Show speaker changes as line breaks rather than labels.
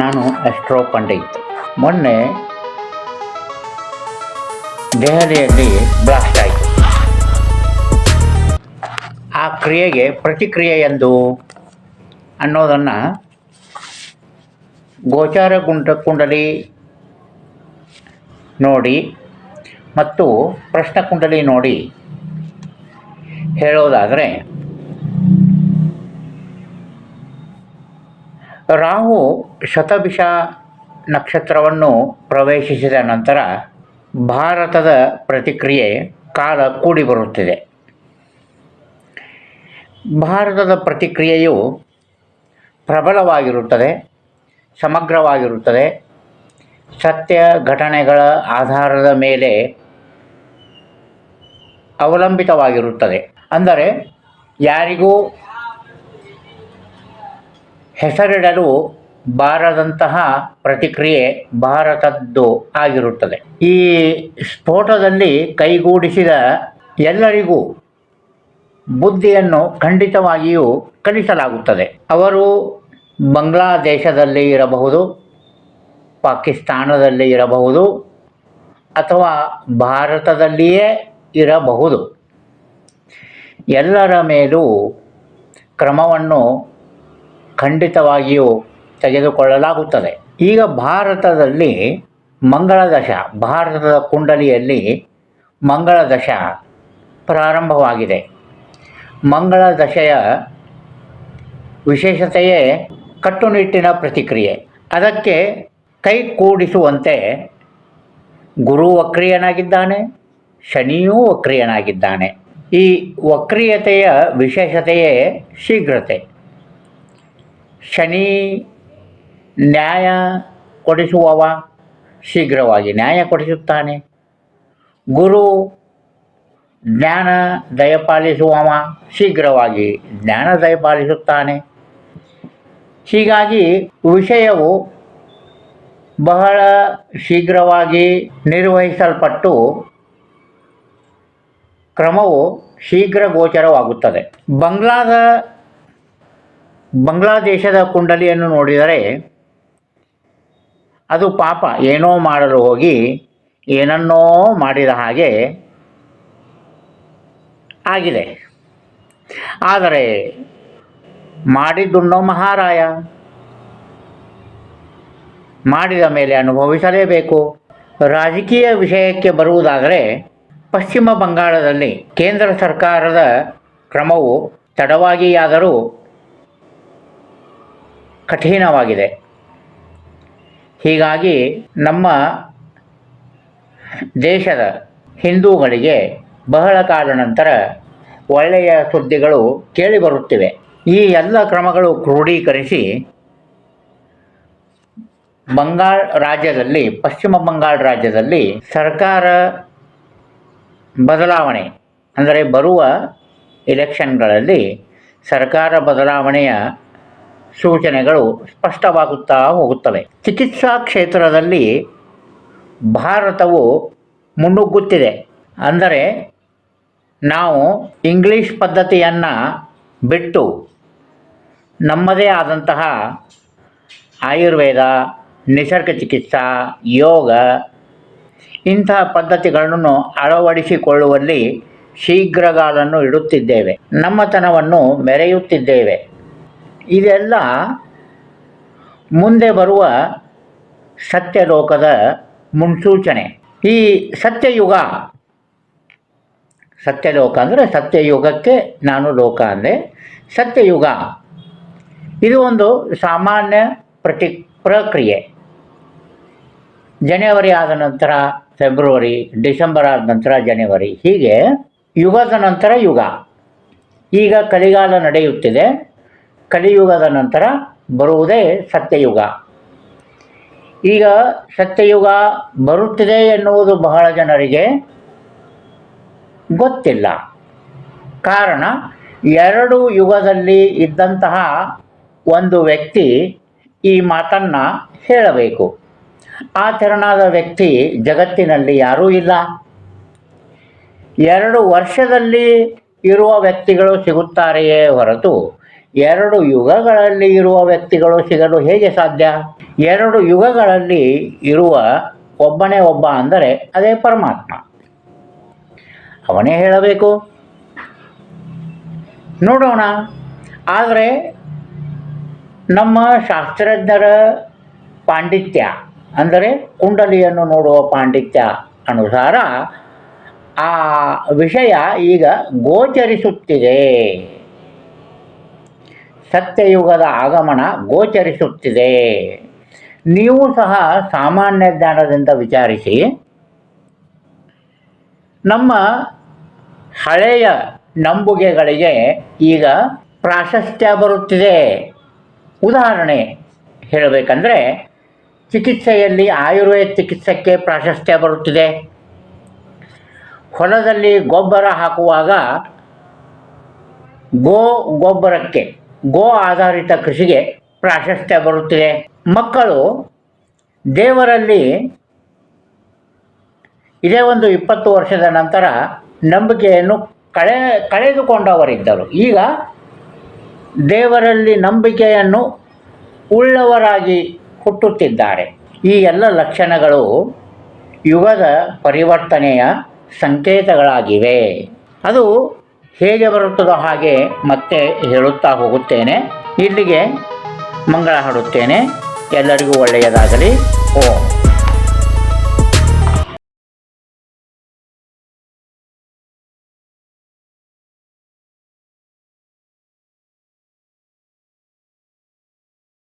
ನಾನು ಅಸ್ಟ್ರೋ ಪಂಡಿತ್. ಮೊನ್ನೆ ದೆಹಲಿಯಲ್ಲಿ ಬ್ಲಾಸ್ಟ್ ಆಯಿತು. ಆ ಕ್ರಿಯೆಗೆ ಪ್ರತಿಕ್ರಿಯೆ ಎಂದು ಅನ್ನೋದನ್ನು ಗೋಚಾರ ಗುಂಡ ಕುಂಡಲಿ ನೋಡಿ ಮತ್ತು ಪ್ರಶ್ನ ಕುಂಡಲಿ ನೋಡಿ ಹೇಳೋದಾದರೆ ರಾಹು ಶತಭಿಷ ನಕ್ಷತ್ರವನ್ನು ಪ್ರವೇಶಿಸಿದ ನಂತರ ಭಾರತದ ಪ್ರತಿಕ್ರಿಯೆ ಕಾಲ ಕೂಡಿ ಬರುತ್ತಿದೆ. ಭಾರತದ ಪ್ರತಿಕ್ರಿಯೆಯು ಪ್ರಬಲವಾಗಿರುತ್ತದೆ, ಸಮಗ್ರವಾಗಿರುತ್ತದೆ. ಸತ್ಯ ಘಟನೆಗಳ ಆಧಾರದ ಮೇಲೆ ಅವಲಂಬಿತವಾಗಿರುತ್ತದೆ. ಅಂದರೆ ಯಾರಿಗೂ ಹೆಸರಿಡಲು ಬಾರದಂತಹ ಪ್ರತಿಕ್ರಿಯೆ ಭಾರತದ್ದು ಆಗಿರುತ್ತದೆ. ಈ ಸ್ಫೋಟದಲ್ಲಿ ಕೈಗೂಡಿಸಿದ ಎಲ್ಲರಿಗೂ ಬುದ್ಧಿಯನ್ನು ಖಂಡಿತವಾಗಿಯೂ ಕಲಿಸಲಾಗುತ್ತದೆ. ಅವರು ಬಾಂಗ್ಲಾದೇಶದಲ್ಲಿ ಇರಬಹುದು, ಪಾಕಿಸ್ತಾನದಲ್ಲಿ ಇರಬಹುದು, ಅಥವಾ ಭಾರತದಲ್ಲಿಯೇ ಇರಬಹುದು. ಎಲ್ಲರ ಮೇಲೂ ಕ್ರಮವನ್ನು ಖಂಡಿತವಾಗಿಯೂ ತೆಗೆದುಕೊಳ್ಳಲಾಗುತ್ತದೆ. ಈಗ ಭಾರತದಲ್ಲಿ ಮಂಗಳ ದಶ ಭಾರತದ ಕುಂಡಲಿಯಲ್ಲಿ ಮಂಗಳ ದಶ ಪ್ರಾರಂಭವಾಗಿದೆ. ಮಂಗಳ ದಶೆಯ ವಿಶೇಷತೆಯೇ ಕಟ್ಟುನಿಟ್ಟಿನ ಪ್ರತಿಕ್ರಿಯೆ. ಅದಕ್ಕೆ ಕೈ ಕೂಡಿಸುವಂತೆ ಗುರು ವಕ್ರಿಯನಾಗಿದ್ದಾನೆ, ಶನಿಯೂ ವಕ್ರಿಯನಾಗಿದ್ದಾನೆ. ಈ ವಕ್ರಿಯತೆಯ ವಿಶೇಷತೆಯೇ ಶೀಘ್ರತೆ. ಶನಿ ನ್ಯಾಯ ಕೊಡಿಸುವವ ಶೀಘ್ರವಾಗಿ ನ್ಯಾಯ ಕೊಡಿಸುತ್ತಾನೆ. ಗುರು ಜ್ಞಾನ ದಯಪಾಲಿಸುವವ ಶೀಘ್ರವಾಗಿ ಜ್ಞಾನ ದಯಪಾಲಿಸುತ್ತಾನೆ. ಹೀಗಾಗಿ ವಿಷಯವು ಬಹಳ ಶೀಘ್ರವಾಗಿ ನಿರ್ವಹಿಸಲ್ಪಟ್ಟು ಕ್ರಮವು ಶೀಘ್ರ ಗೋಚರವಾಗುತ್ತದೆ. ಬಂಗ್ಲಾದ ಬಾಂಗ್ಲಾದೇಶದ ಕುಂಡಲಿಯನ್ನು ನೋಡಿದರೆ ಅದು ಪಾಪ. ಏನೋ ಮಾಡಲು ಹೋಗಿ ಏನನ್ನೋ ಮಾಡಿದ ಹಾಗೆ ಆಗಿದೆ. ಆದರೆ ಮಾಡಿದ್ದುಣ್ಣೋ ಮಹಾರಾಯ. ಮಾಡಿದ ಮೇಲೆ ಅನುಭವಿಸಲೇಬೇಕು. ರಾಜಕೀಯ ವಿಷಯಕ್ಕೆ ಬರುವುದಾದರೆ ಪಶ್ಚಿಮ ಬಂಗಾಳದಲ್ಲಿ ಕೇಂದ್ರ ಸರ್ಕಾರದ ಕ್ರಮವು ತಡವಾಗಿಯಾದರೂ ಕಠಿಣವಾಗಿದೆ. ಹೀಗಾಗಿ ನಮ್ಮ ದೇಶದ ಹಿಂದೂಗಳಿಗೆ ಬಹಳ ಕಾಲ ನಂತರ ಒಳ್ಳೆಯ ಸುದ್ದಿಗಳು ಕೇಳಿಬರುತ್ತಿವೆ ಈ ಎಲ್ಲ ಕ್ರಮಗಳು ಕ್ರೋಢೀಕರಿಸಿ ಬಂಗಾಳ ರಾಜ್ಯದಲ್ಲಿ, ಪಶ್ಚಿಮ ಬಂಗಾಳ ರಾಜ್ಯದಲ್ಲಿ ಸರ್ಕಾರ ಬದಲಾವಣೆ, ಅಂದರೆ ಬರುವ ಎಲೆಕ್ಷನ್ಗಳಲ್ಲಿ ಸರ್ಕಾರ ಬದಲಾವಣೆಯ ಸೂಚನೆಗಳು ಸ್ಪಷ್ಟವಾಗುತ್ತಾ ಹೋಗುತ್ತವೆ. ಚಿಕಿತ್ಸಾ ಕ್ಷೇತ್ರದಲ್ಲಿ ಭಾರತವು ಮುನ್ನುಗ್ಗುತ್ತಿದೆ. ಅಂದರೆ ನಾವು ಇಂಗ್ಲೀಷ್ ಪದ್ಧತಿಯನ್ನು ಬಿಟ್ಟು ನಮ್ಮದೇ ಆದಂತಹ ಆಯುರ್ವೇದ, ನಿಸರ್ಗ ಚಿಕಿತ್ಸಾ, ಯೋಗ ಇಂತಹ ಪದ್ಧತಿಗಳನ್ನು ಅಳವಡಿಸಿಕೊಳ್ಳುವಲ್ಲಿ ಶೀಘ್ರಗಾಲನ್ನು ಇಡುತ್ತಿದ್ದೇವೆ. ನಮ್ಮತನವನ್ನು ಮೆರೆಯುತ್ತಿದ್ದೇವೆ. ಇದೆಲ್ಲ ಮುಂದೆ ಬರುವ ಸತ್ಯಲೋಕದ ಮುನ್ಸೂಚನೆ. ಈ ಸತ್ಯಯುಗ, ಸತ್ಯಲೋಕ ಅಂದರೆ ಸತ್ಯಯುಗಕ್ಕೆ ನಾನು ಲೋಕ ಅಂದರೆ ಸತ್ಯಯುಗ. ಇದು ಒಂದು ಸಾಮಾನ್ಯ ಪ್ರತಿ ಪ್ರಕ್ರಿಯೆ. ಜನವರಿ ಆದ ನಂತರ ಫೆಬ್ರವರಿ, ಡಿಸೆಂಬರ್ ಆದ ನಂತರ ಜನವರಿ. ಹೀಗೆ ಯುಗದ ನಂತರ ಯುಗ. ಈಗ ಕಲಿಗಾಲ ನಡೆಯುತ್ತಿದೆ. ಕಲಿಯುಗದ ನಂತರ ಬರುವುದೇ ಸತ್ಯಯುಗ. ಈಗ ಸತ್ಯಯುಗ ಬರುತ್ತಿದೆ ಎನ್ನುವುದು ಬಹಳ ಜನರಿಗೆ ಗೊತ್ತಿಲ್ಲ. ಕಾರಣ ಎರಡು ಯುಗದಲ್ಲಿ ಇದ್ದಂತಹ ಒಂದು ವ್ಯಕ್ತಿ ಈ ಮಾತನ್ನು ಹೇಳಬೇಕು. ಆ ತೆರನಾದ ವ್ಯಕ್ತಿ ಜಗತ್ತಿನಲ್ಲಿ ಯಾರೂ ಇಲ್ಲ. ಎರಡು ವರ್ಷದಲ್ಲಿ ಇರುವ ವ್ಯಕ್ತಿಗಳು ಸಿಗುತ್ತಾರೆಯೇ ಹೊರತು ಎರಡು ಯುಗಗಳಲ್ಲಿ ಇರುವ ವ್ಯಕ್ತಿಗಳು ಸಿಗಲು ಹೇಗೆ ಸಾಧ್ಯ? ಎರಡು ಯುಗಗಳಲ್ಲಿ ಇರುವ ಒಬ್ಬನೇ ಒಬ್ಬ ಅಂದರೆ ಅದೇ ಪರಮಾತ್ಮ. ಅವನೇ ಹೇಳಬೇಕು. ನೋಡೋಣ. ಆದರೆ ನಮ್ಮ ಶಾಸ್ತ್ರಜ್ಞರ ಪಾಂಡಿತ್ಯ ಅಂದರೆ ಕುಂಡಲಿಯನ್ನು ನೋಡುವ ಪಾಂಡಿತ್ಯ ಅನುಸಾರ ಆ ವಿಷಯ ಈಗ ಗೋಚರಿಸುತ್ತಿದೆ. ಸತ್ಯಯುಗದ ಆಗಮನ ಗೋಚರಿಸುತ್ತಿದೆ. ನೀವು ಸಹ ಸಾಮಾನ್ಯ ಜ್ಞಾನದಿಂದ ವಿಚಾರಿಸಿ, ನಮ್ಮ ಹಳೆಯ ನಂಬುಗೆಗಳಿಗೆ ಈಗ ಪ್ರಾಶಸ್ತ್ಯ ಬರುತ್ತಿದೆ. ಉದಾಹರಣೆ ಹೇಳಬೇಕಂದ್ರೆ, ಚಿಕಿತ್ಸೆಯಲ್ಲಿ ಆಯುರ್ವೇದ ಚಿಕಿತ್ಸೆಗೆ ಪ್ರಾಶಸ್ತ್ಯ ಬರುತ್ತಿದೆ. ಹೊಲದಲ್ಲಿ ಗೊಬ್ಬರ ಹಾಕುವಾಗ ಗೋ ಗೊಬ್ಬರಕ್ಕೆ ಗೋ ಆಧಾರಿತ ಕೃಷಿಗೆ ಪ್ರಾಶಸ್ತ್ಯ ಬರುತ್ತಿದೆ. ಮಕ್ಕಳು ದೇವರಲ್ಲಿ ಇದೇ ಒಂದು ಇಪ್ಪತ್ತು ವರ್ಷದ ನಂತರ ನಂಬಿಕೆಯನ್ನು ಕಳೆ, ಕಳೆದುಕೊಂಡವರಿದ್ದರು. ಈಗ ದೇವರಲ್ಲಿ ನಂಬಿಕೆಯನ್ನು ಉಳ್ಳವರಾಗಿ ಹುಟ್ಟುತ್ತಿದ್ದಾರೆ. ಈ ಎಲ್ಲ ಲಕ್ಷಣಗಳು ಯುಗದ ಪರಿವರ್ತನೆಯ ಸಂಕೇತಗಳಾಗಿವೆ. ಅದು ಹೇಗೆ ಬರುತ್ತದೋ ಹಾಗೆ ಮತ್ತೆ ಹೇಳುತ್ತಾ ಹೋಗುತ್ತೇನೆ. ಇಲ್ಲಿಗೆ ಮಂಗಳ ಹಾಡುತ್ತೇನೆ. ಎಲ್ಲರಿಗೂ ಒಳ್ಳೆಯದಾಗಲಿ. ಓಂ.